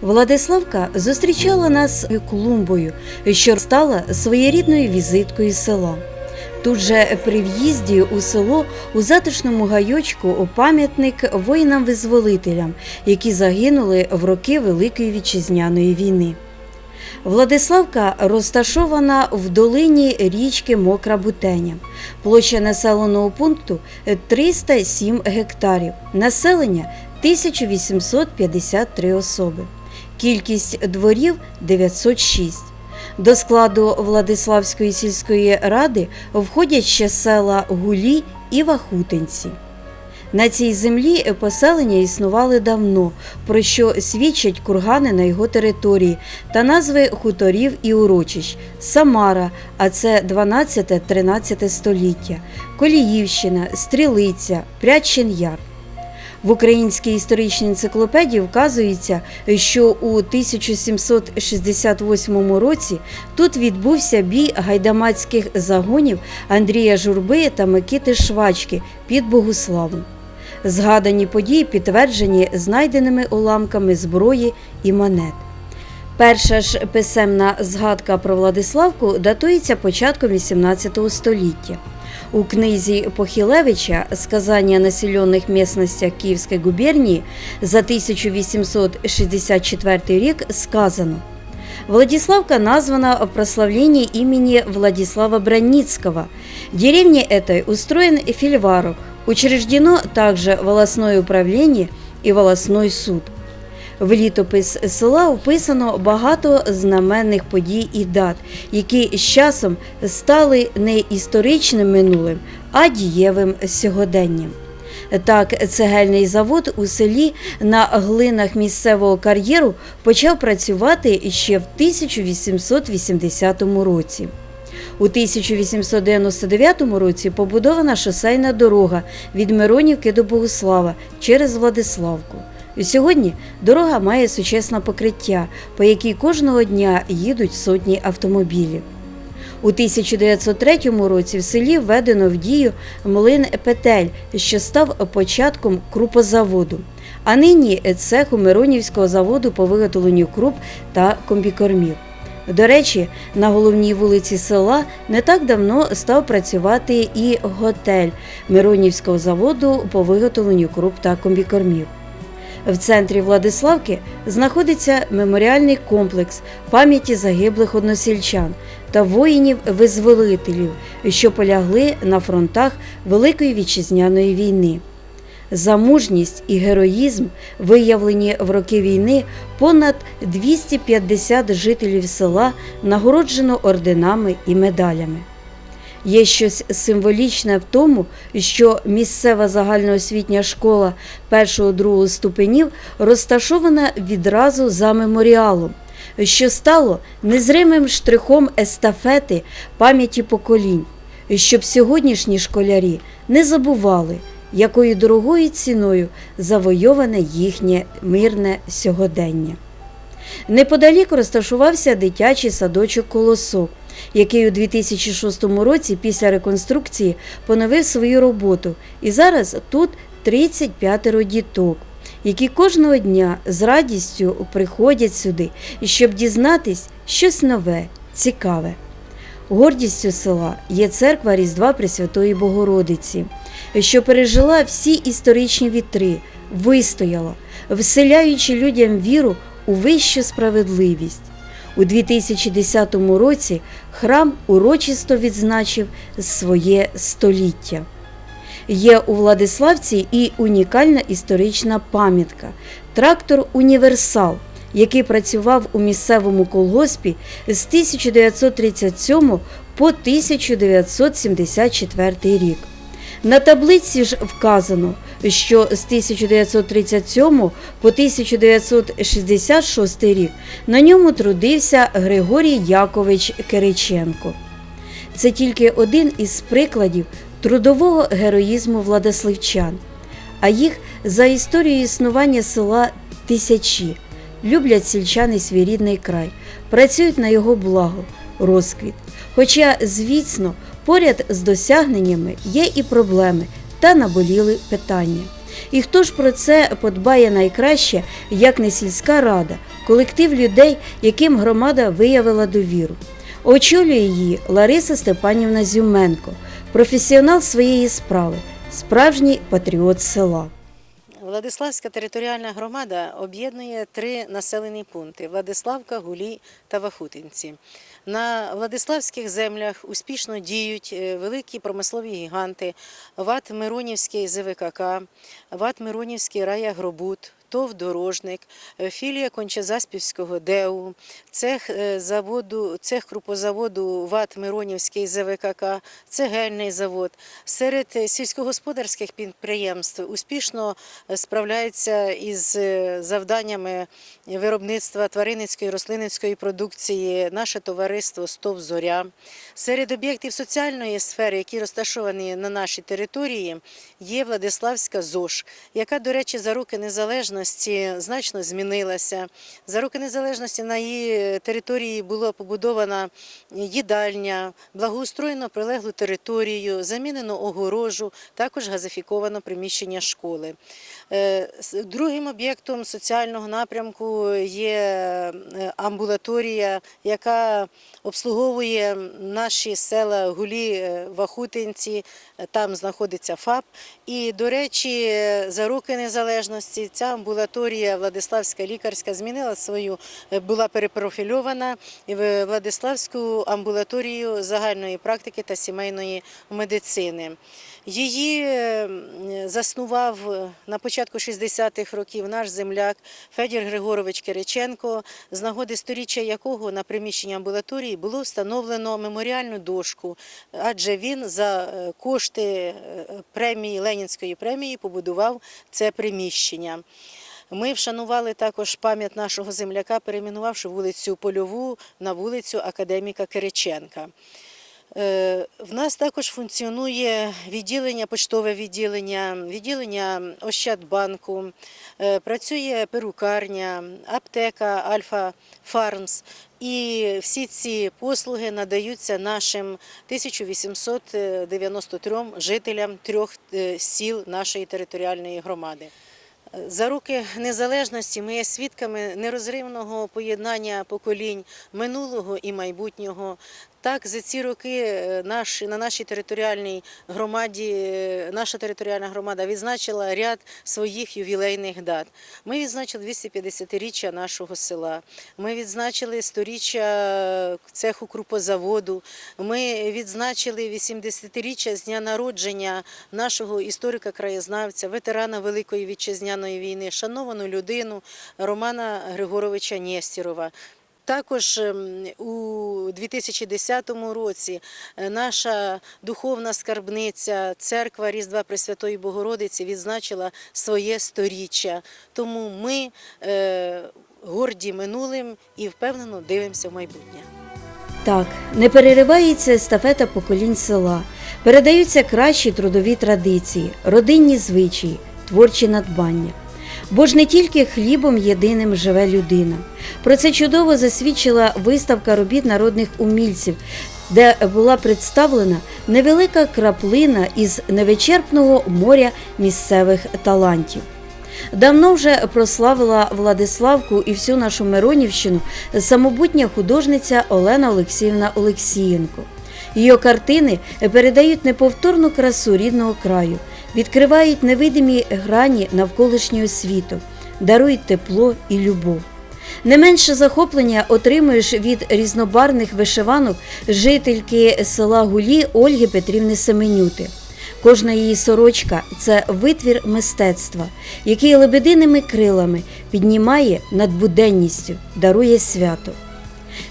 Владиславка зустрічала нас клумбою, що стала своєрідною візиткою села. Тут же при в'їзді у село у затишному гайочку пам'ятник воїнам-визволителям, які загинули в роки Великої вітчизняної війни. Владиславка розташована в долині річки Мокра Бутеня. Площа населеного пункту 307 гектарів. Населення 1853 особи. Кількість дворів 906. До складу Владиславської сільської ради входять ще села Гулі і Вахутинці. На цій землі поселення існували давно, про що свідчать кургани на його території та назви хуторів і урочищ Самара, а це 12-13 століття, Коліївщина, Стрілиця, Прядчин Яр. В українській історичній енциклопедії вказується, що у 1768 році тут відбувся бій гайдамацьких загонів Андрія Журби та Микити Швачки під Богуславом. Згадані події підтверджені знайденими уламками зброї і монет. Перша ж писемна згадка про Владиславку датується початком XVIII століття. У книзі Похилевича «Сказання о населених місцевостях Київської губернії» за 1864 рік сказано Владиславка названа в прославлении имени Владислава Бронницкого. Деревней этой устроен фильварок. Учреждено также волосное управление и волосной суд. В літопис села вписано багато знаменних подій і дат, які з часом стали не історичним минулим, а дієвим сьогоденням. Так, цегельний завод у селі на глинах місцевого кар'єру почав працювати ще в 1880 році. У 1899 році побудована шосейна дорога від Миронівки до Богуслава через Владиславку. Сьогодні дорога має сучасне покриття, по якій кожного дня їдуть сотні автомобілів. У 1903 році в селі введено в дію млин Петель, що став початком крупозаводу. А нині цеху Миронівського заводу по виготовленню круп та комбікормів. До речі, на головній вулиці села не так давно став працювати і готель Миронівського заводу по виготовленню круп та комбікормів. В центрі Владиславки знаходиться меморіальний комплекс пам'яті загиблих односельчан та воїнів-визволителів, що полягли на фронтах Великої вітчизняної війни. За мужність і героїзм, виявлені в роки війни, понад 250 жителів села нагороджено орденами і медалями. Є щось символічне в тому, що місцева загальноосвітня школа першого-другого ступенів розташована відразу за меморіалом, що стало незримим штрихом естафети пам'яті поколінь, щоб сьогоднішні школярі не забували, якою дорогою ціною завойоване їхнє мирне сьогодення. Неподалік розташувався дитячий садочок Колосок, який у 2006 році після реконструкції поновив свою роботу. І зараз тут 35 діток, які кожного дня з радістю приходять сюди, щоб дізнатись щось нове, цікаве. Гордістю села є церква Різдва Пресвятої Богородиці, що пережила всі історичні вітри, вистояла, вселяючи людям віру у вищу справедливість. У 2010 році храм урочисто відзначив своє століття. Є у Владиславці і унікальна історична пам'ятка трактор Універсал, який працював у місцевому колгоспі з 1937 по 1974 рік. На таблиці ж вказано, що з 1937 по 1966 рік на ньому трудився Григорій Якович Кириченко. Це тільки один із прикладів трудового героїзму владиславчан, а їх за історією існування села тисячі. Люблять сільчани свій рідний край, працюють на його благо, розквіт. Хоча, звісно, поряд з досягненнями є і проблеми та наболіли питання. І хто ж про це подбає найкраще, як не сільська рада, колектив людей, яким громада виявила довіру. Очолює її Лариса Степанівна Зюменко, професіонал своєї справи, справжній патріот села. Владиславська територіальна громада об'єднує три населені пункти: Владиславка, Гулі та Вахутинці. На Владиславських землях успішно діють е, великі промислові гіганти ВАТ Миронівський ЗВКК, ВАТ Миронівський Раягробут, ТОВ Дорожник, е, філія Кончезаспівського ДЕУ, цех е, заводу, цех крупозаводу ВАТ Миронівський ЗВКК, цегельний завод. Серед е, сільськогосподарських підприємств успішно справляються із завданнями виробництва тваринницької рослинницької продукції наше товариство Стов Зоря. Серед об'єктів соціальної сфери, які розташовані на нашій території, є Владиславська ЗОЖ, яка, до речі, за роки незалежності значно змінилася. За роки незалежності на її території була побудована їдальня, благоустроєно прилеглу територію, замінено огорожу, також газифіковано приміщення школи. Е, Другим об'єктом соціального напрямку є е, амбулаторія, яка обслуговує наші села Гулі, е, Вахутинці, там знаходиться ФАП. І, до речі, за роки незалежності ця амбулаторія Владиславська лікарська змінила свою, е, була перепрофільована в Владиславську амбулаторію загальної практики та сімейної медицини. Її е, заснував е, на початку 60-х років наш земляк Федір Григорович Кириченко, з нагоди сторіччя якого на приміщенні амбулаторії було встановлено меморіальну дошку, адже він за кошти премії Ленінської премії побудував це приміщення. Ми вшанували також пам'ять нашого земляка, перейменувавши вулицю Польову на вулицю Академіка Кириченка. Е, В нас також функціонує відділення, поштове відділення, відділення Ощадбанку, е, працює перукарня, аптека Альфа Фармс. І всі ці послуги надаються нашим 1893 жителям трьох е, сіл нашої територіальної громади. За роки незалежності ми є свідками нерозривного поєднання поколінь минулого і майбутнього. Так, за ці роки е, наш, на нашій територіальній громаді, е, наша територіальна громада відзначила ряд своїх ювілейних дат. Ми відзначили 250-річчя нашого села. Ми відзначили 100-річчя цеху крупозаводу. Ми відзначили 80-річчя з дня народження нашого історика-краєзнавця, ветерана Великої вітчизняної війни, шановану людину Романа Григоровича Нєстєрова. Також ем, у 2010 році е, наша духовна скарбниця, церква Різдва Пресвятої Богородиці відзначила своє сторіччя. Тому ми е, горді минулим і впевнено дивимося в майбутнє. Так, не переривається естафета поколінь села, передаються кращі трудові традиції, родинні звичаї, творчі надбання. Бо ж не тільки хлібом єдиним живе людина. Про це чудово засвідчила виставка робіт народних умільців, де була представлена невелика краплина із невичерпного моря місцевих талантів. Давно вже прославила Владиславку і всю нашу Миронівщину самобутня художниця Олена Олексіївна Олексієнко. Її картини передають неповторну красу рідного краю, відкривають невидимі грані навколишнього світу, дарують тепло і любов. Не менше захоплення отримуєш від різнобарних вишиванок жительки села Гулі Ольги Петрівни Семенюти. Кожна її сорочка це витвір мистецтва, який лебединими крилами піднімає над буденністю, дарує свято.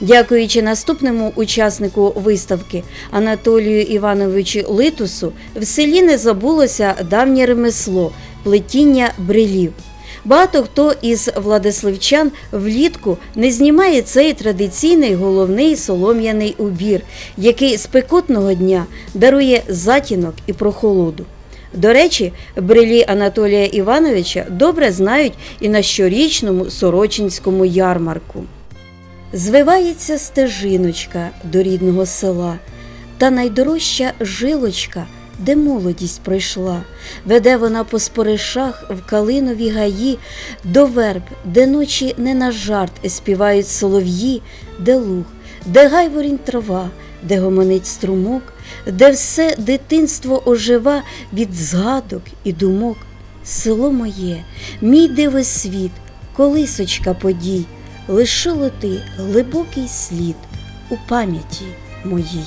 Дякуючи наступному учаснику виставки Анатолію Івановичу Литусу, в селі не забулося давнє ремесло плетіння брилів. Багато хто із владиславчан влітку не знімає цей традиційний головний солом'яний убір, який спекотного дня дарує затінок і прохолоду. До речі, брилі Анатолія Івановича добре знають і на щорічному Сорочинському ярмарку. Звивається стежиночка до рідного села, та найдорожча жилочка де молодість пройшла, веде вона по споришах в калинові гаї, до верб, де ночі не на жарт співають солов'ї, де луг, де гайворінь трава, де гомонить струмок, де все дитинство ожива від згадок і думок. Село моє, мій диви світ, колисочка подій, лишило ти глибокий слід у пам'яті моїй.